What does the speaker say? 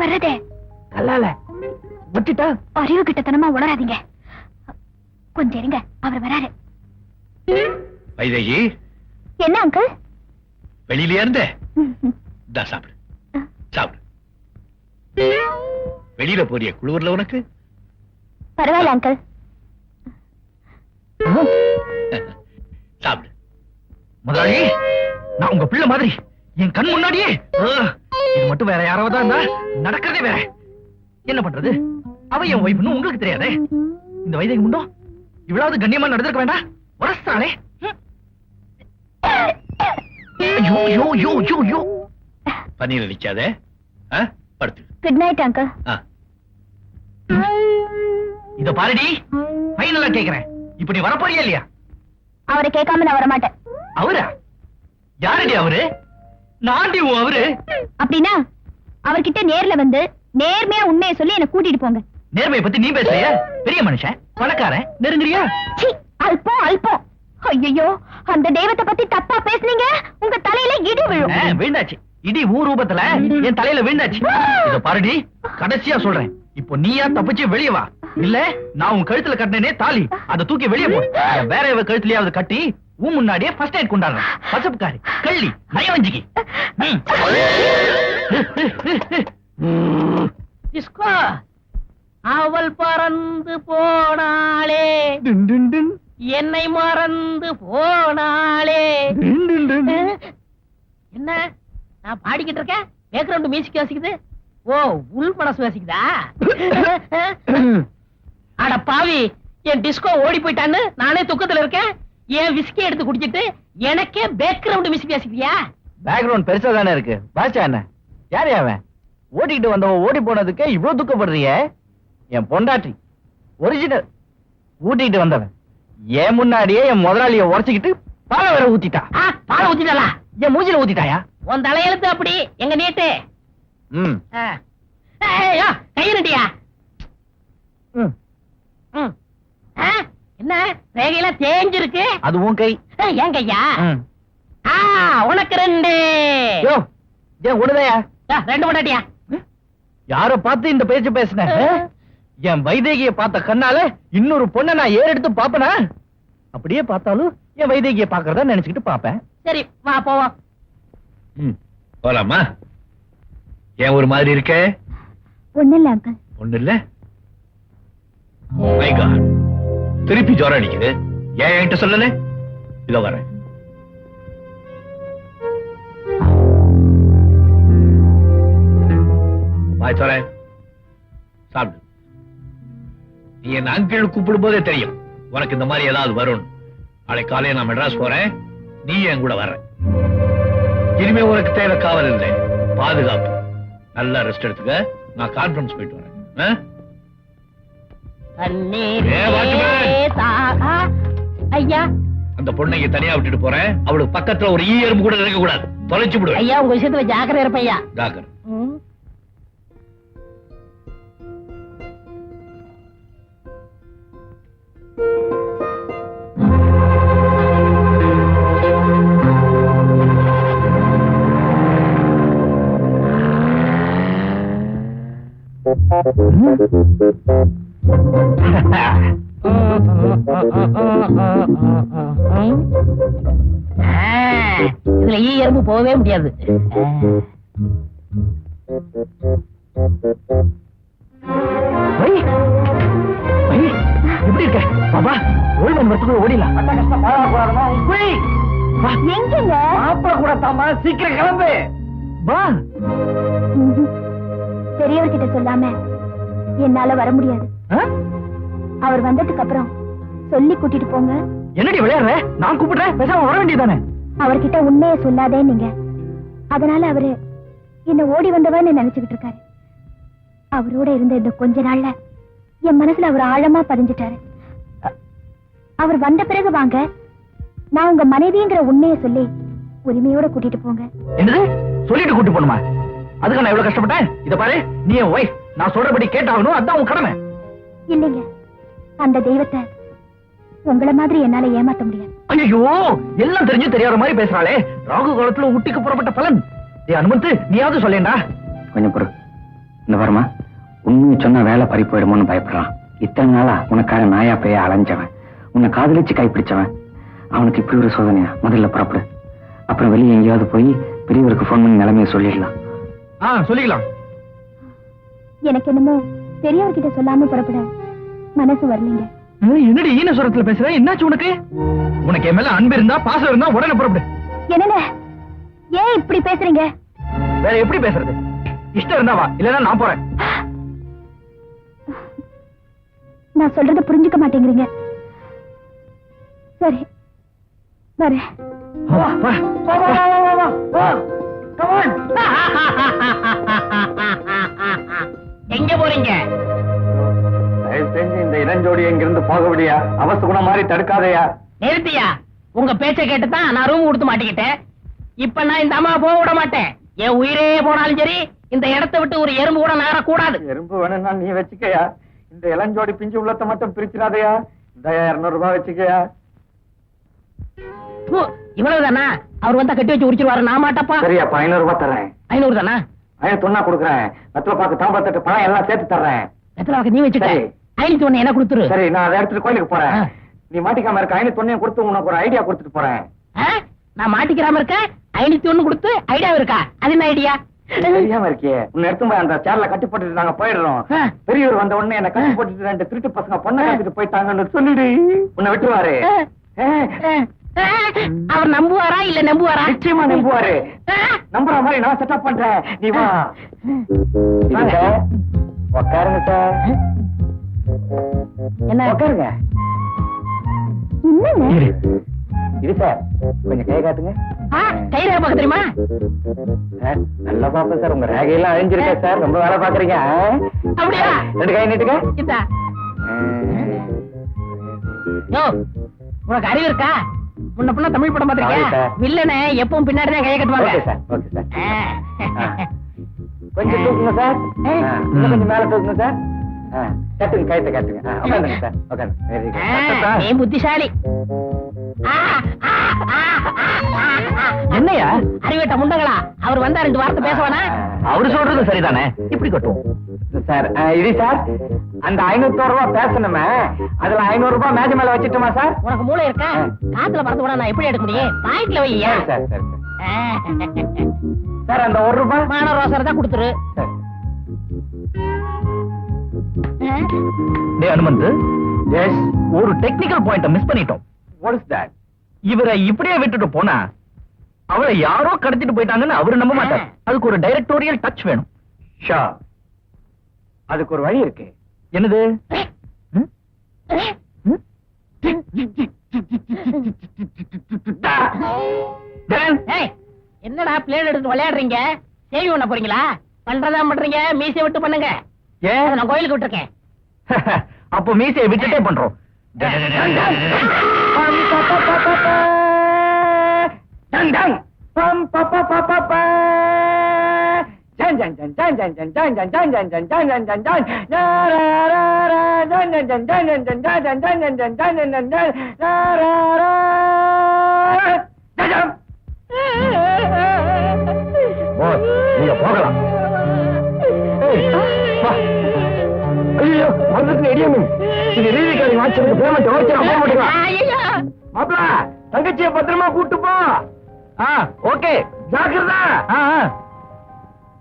வர்றது கல்லால. விட்டுட்டா? அறிவு கிட்டத்தனமா உணராதீங்க கொஞ்சம் இருங்க அவர் வராரு. வைதேகி. என்ன அங்கிள்? வெளியிலயா இருந்த. சாப்பிடு. சாப்பிடு. வெளியில போறிய குளிர்ல உனக்கு? பரவாயில்ல அங்கிள். சாப்பிடு. முதலாளி நான் உங்க பிள்ளை மாதிரி என் கண் முன்னாடியே. இது மட்டும் வேற யாராவது இருந்தா நடக்கிறதே வேற. என்ன பண்றது? அவ என் ஒய்ஃப்னு உங்களுக்கு தெரியாதே. இந்த வைதேகி முண்டோ இவ்வளவு கண்ணியமா நடந்திருக்க வேண்டாம். ஐயோ பன்னீர் அடிக்காத. படுத்து. குட் நைட் அங்கிள் இத பாருடி. ஃபைனலா கேக்குறேன். இப்ப நீ வரப்போறியா இல்லையா? அவரை கேட்காம நான் வரமாட்டேன். அவரா? யாருடி அவரு? உன் அவரு. அப்படின்னா அவர்கிட்ட நேர்ல வந்து நேர்மையா உண்மையை சொல்லி என்ன கூட்டிட்டு போங்க. நேர்மையை பத்தி நீ பேசுறியா? பெரிய மனுஷன் பணக்காரன் நெருங்குறியா? சீ, அல்பம் அல்பம் ஐயோ அந்த தெய்வத்தை பத்தி தப்பா பேசுனீங்க? உங்க தலையில இடி விழும். விழுந்தாச்சு. இடி ஊ ரூபத்துல என் தலையில விழுந்தாச்சு. இத பாருடி கடைசியா சொல்றேன். இப்போ நீயா தப்பிச்சு வெளிய வா? இல்ல நான் உன் கழுத்துல கட்டினே தாலி. அதை தூக்கி வெளிய போ. வேற எவ கழுத்துலயாவது கட்டி உன் முன்னாடியே ஃபர்ஸ்ட் எய்ட் கொண்டாடுறேன். பசப்புக்காரி கள்ளி நயவஞ்சிக்கு டிஸ்கோ அவள் பறந்து போனாளே. என்னை மறந்து போனாளே. என்ன? நான் பாடிக்கிட்டு இருக்கேன்? பேக்ரவுண்ட் மியூசிக் வாசிக்குது ஓ உள் மனசு வாசிக்குதா அட பாவி என் டிஸ்கோ ஓடி போயிட்டான்னு நானே துக்கத்துல இருக்கேன். என் விஸ்கி எடுத்து குடிச்சிட்டு எனக்கே பேக்ரவுண்ட் மியூசிக் வாசிக்கிறியா பேக்ரவுண்ட் பெருசா தானே இருக்கு. பாச்சா என்ன? யாரு அவன்? ஓட்டிக்கிட்டு வந்தவன் ஓடி போனதுக்கு இவ்வளவு துக்கப்படுறிய? என் பொண்டாட்டி. ஒரிஜினல் ஊட்டிக்கிட்டு வந்தவன். என் முன்னாடியே என் முதலாளிய உரைச்சுக்கிட்டு பாலை வேற ஊத்திட்டா. ஆ, பாலை ஊத்திட்டாளா? என் மூஞ்சில ஊத்திட்டாயா? உன் தலையெழுத்து அப்படி. எங்க நீட்டு? ம். ஆ. ஏய், யோ, கை நட்டியா? ம். ம். ஆ, என்ன? ரேகையெல்லாம் தேஞ்சிருக்கு? அது உன் கை. ஏன் கையா? உனக்கு ரெண்டு. யோ ஏன் ஆ, ரெண்டு கொண்டாட்டியா யார பார்த்து இந்த பேச்சு பேசுன? என் வைதேகிய பார்த்த கண்ணால இன்னொரு பொண்ணை நான் ஏறெடுத்து பாப்பனா அப்படியே பார்த்தாலும் என் வைதேகிய பாக்குறதா நினைச்சுக்கிட்டு பாப்பேன் சரி வா போவோம். ம், போலாமா? ஏன் ஒரு மாதிரி இருக்க? ஒண்ணு இல்ல அங்கிள் ஒண்ணு இல்ல. திருப்பி ஜுரம் அடிக்குது. ஏன் என்கிட்ட சொல்லல? இதோ வரேன். வாய் தோற சாப்பிடு. நீ என்ன அங்கிள் கூப்பிடும் போதே தெரியும். உனக்கு இந்த மாதிரி ஏதாவது வரும் நாளை காலையில நான் மெட்ராஸ் போறேன். நீ என் கூட வர்ற. இனிமே உனக்கு தேவை காவல் இல்லை. பாதுகாப்பு. நல்லா ரெஸ்ட் எடுத்துக்க. நான் கான்ஃபரன்ஸ் போயிட்டு வரேன். ஐயா. அந்த பொண்ணை தனியா விட்டுட்டு போறேன். அவளுக்கு பக்கத்துல ஒரு ஈ எறும்பு கூட இருக்க கூடாது. தொலைச்சு விடுவேன் ஐயா உங்க விஷயத்துல ஜாக்கிரதை இருப்பையா டாக்டர் ம். ஆ, இதுல ஈ எறும்பு போகவே முடியாது. எப்படி இருக்க? பாபா ஒரு மணி வரத்துக்குள்ள ஓடிடலாம். மாப்பிள கூட தாமா சீக்கிரம் கிளம்பு. வா. பெரியவர்கிட்ட சொல்லாம என்னால வர முடியாது? அவர் வந்ததுக்கு அப்புறம் சொல்லி கூட்டிட்டு போங்க. என்னடி விளையாடுற? நான் கூப்பிடுறேன். பேசாம வர வேண்டியதானே அவர்கிட்ட உண்மையை சொல்லாதே நீங்க. அதனால அவரு என்ன ஓடி வந்தவன்னு நினைச்சுக்கிட்டு இருக்காரு. அவரோட இருந்த இந்த கொஞ்ச நாள்ல என் மனசுல அவர் ஆழமா பதிஞ்சிட்டாரு. அவர் வந்த பிறகு வாங்க நான் உங்க மனைவிங்கிற உண்மையை சொல்லி உரிமையோட கூட்டிட்டு போங்க. என்னது? சொல்லிட்டு கூட்டு போணுமா அதுக்கு நான் எவ்வளவு கஷ்டப்பட்டேன்? இத பாரு நீ என் ஒய்ஃப் நான் சொல்றபடி கேட்டாகணும் அதான் உன் கடமை. இல்லைங்க அந்த தெய்வத்தை உங்கள மாதிரி என்னால ஏமாத்த முடியாது. ஐயோ எல்லாம் தெரிஞ்சு தெரியாத மாதிரி பேசுறாளே. ராகு காலத்துல ஊட்டிக்கு புறப்பட்ட பலன். ஏ அனுமந்து நீயாவது சொல்லேண்டா. கொஞ்சம் பொறு. இந்த வருமா உண்மையை சொன்னா வேலை பறி போயிடுமோன்னு பயப்படுறான். இத்தனை நாளா உனக்காக நாயா பேய அலைஞ்சவன். உன்னை காதலிச்சு கைப்பிடிச்சவன். அவனுக்கு இப்படி ஒரு சோதனையா? முதல்ல புறப்படு. அப்புறம் வெளியே எங்கேயாவது போய் பெரியவருக்கு ஃபோன் பண்ணி நிலைமையை சொல்லிடலாம். ஆ சொல்லிக்கலாம். எனக்கு என்னமோ பெரியவர்கிட்ட சொல்லாம புறப்பட மனசு வரலீங்க. என்னடி ஈன சுரத்துல பேசுற? என்னாச்சு உனக்கு? உனக்கு என் மேல அன்பு இருந்தா பாசம் இருந்தா உடனே புறப்படு. என்னங்க? ஏன் இப்படி பேசுறீங்க? வேற எப்படி பேசுறது? இஷ்டம் இருந்தா வா இல்லன்னா நான் போறேன். நான் சொல்றத புரிஞ்சுக்க மாட்டேங்கிறீங்க. சரி வரேன். எங்க போறீங்க? தயவு செஞ்சு இந்த இளஞ்சோடி எங்கிருந்து போக விடியா அவசகுணம் மாதிரி தடுக்காதயா? நிறுத்தியா? உங்க பேச்ச கேட்டுதான் நான் ரூம் கொடுத்து மாட்டிக்கிட்டேன். இப்ப நான் இந்த அம்மா போக விட மாட்டேன். என் உயிரே போனாலும் சரி இந்த இடத்தை விட்டு ஒரு எறும்பு கூட நகரக்கூடாது எறும்பு வேணும்னா நீ வச்சுக்கயா? இந்த இளஞ்சோடி பிஞ்சு உள்ளத்தை மட்டும் பிரிச்சிடாதயா? இந்த இருநூறு ரூபாய் வச்சுக்கயா? இவ்வளவுதானா? அவர் வந்தா கட்டி வச்சு உரிச்சிருவாரு. நான் மாட்டப்பா. சரியா அப்ப ஐநூறு ரூபாய் தர்றேன் ஐநூறு தானா ஐநூத்தி ஒன்னா கொடுக்குறேன். வெத்தலை பாக்கு தாம்பத்தட்டு பணம் எல்லாம் சேர்த்து தர்றேன். எத்தனை வாக்கு நீ வச்சுட்ட. சரி. ஐநூத்தி ஒண்ணு என்ன கொடுத்துரு? சரி நான் அதை எடுத்துட்டு கோயிலுக்கு போறேன். நீ மாட்டிக்காம இருக்க ஐநூத்தி ஒன்னையும் கொடுத்து உனக்கு ஒரு ஐடியா கொடுத்துட்டு போறேன்? நான் மாட்டிக்கிறாம இருக்கேன் ஐநூத்தி ஒண்ணு கொடுத்து ஐடியா இருக்கா? அது என்ன ஐடியா? தெரியாம இருக்கியே. உன்னை எடுத்து அந்த சேர்ல கட்டி போட்டுட்டு நாங்க போயிடுறோம். பெரியவர் வந்த உடனே என்ன கட்டி போட்டுட்டு ரெண்டு திருட்டு பசங்க பொண்ணை போயிட்டாங்கன்னு சொல்லிடு. உன்னை விட்டுருவாரு. அவர் நம்புவாரா இல்ல நம்புவாரா? நிச்சயமா நம்புவாரு? நம்புற மாதிரி நான் செட்டப் பண்றேன். நீ வா. உட்காருங்க சார். என்ன? உட்காருங்க. இது சார். கொஞ்சம் கை காட்டுங்க. கை ரேகை பார்க்க தெரியுமா? நல்லா பாப்பேன் சார். உங்க ரேகையெல்லாம் அழிஞ்சிருக்கே சார். ரொம்ப வேலை பாக்குறீங்க ஆ? அப்படியா? ரெண்டு கை நீட்டுங்க. இதா ஆ. யோ உனக்கு அறிவு இருக்கா? முன்ன பின்ன தமிழ் படம் பாத்திருக்கியா. வில்லனே எப்பவும் பின்னாடி தான் கட்டுவாங்க. Okay sir. Okay sir. கொஞ்சம் தூக்குங்க சார். ஆ, இன்னும் கொஞ்சம் மேல தூக்குங்க சார். கட்டுங்க கயத்தை கட்டுங்க. ஆ, உட்காந்துங்க சார். உட்காந்து நீ புத்திசாலி. என்னையா? அறிவேட்ட முண்டங்களா? அவர் வந்தா ரெண்டு வார்த்தை பேசுவானா அவரு சொல்றது சரிதானே? இப்படி கட்டும் சார் இது சார் அந்த ஐநூத்தி ரூபாய் பேசணுமே. அதுல ஐநூறு ரூபாய் மேஜ மேல வச்சுட்டுமா சார்? உனக்கு மூளை இருக்கா? காத்துல பறந்து கூட நான் எப்படி எடுக்க முடியும்? பாக்கெட்ல வையா? சரி சார் சரி அந்த ஒரு ரூபாய் மான ரோசரை தான் கொடுத்துரு. டேய் அனுமந்த் Yes. ஒரு டெக்னிக்கல் பாயிண்ட மிஸ் பண்ணிட்டோம். What is that? இவரை இப்படியே விட்டுட்டு போனா அவளை யாரோ கடத்திட்டு போயிட்டாங்கன்னு அவரு நம்ப மாட்டார். அதுக்கு ஒரு டைரக்டோரியல் டச் வேணும். Sure. அதுக்கு ஒரு வழி இருக்கு. என்னது? என்னடா பிளேட் எடுத்து விளையாடுறீங்க? சேவி பண்ண போறீங்களா? பண்றதா பண்றீங்க? மீசை விட்டு பண்ணுங்க. நான் கோயிலுக்கு விட்டுருக்கேன். அப்போ மீசையை விட்டுட்டே பண்றோம் போகலாம் பறந்துட்டு இடியமே இது ரீதிக்காரி வாட்சருக்கு பேமெண்ட் ஓகே நான் போக மாட்டேங்க மாப்பிள தங்கச்சியை பத்திரமா கூட்டு போ. ஓகே. ஜாக்கிரதா.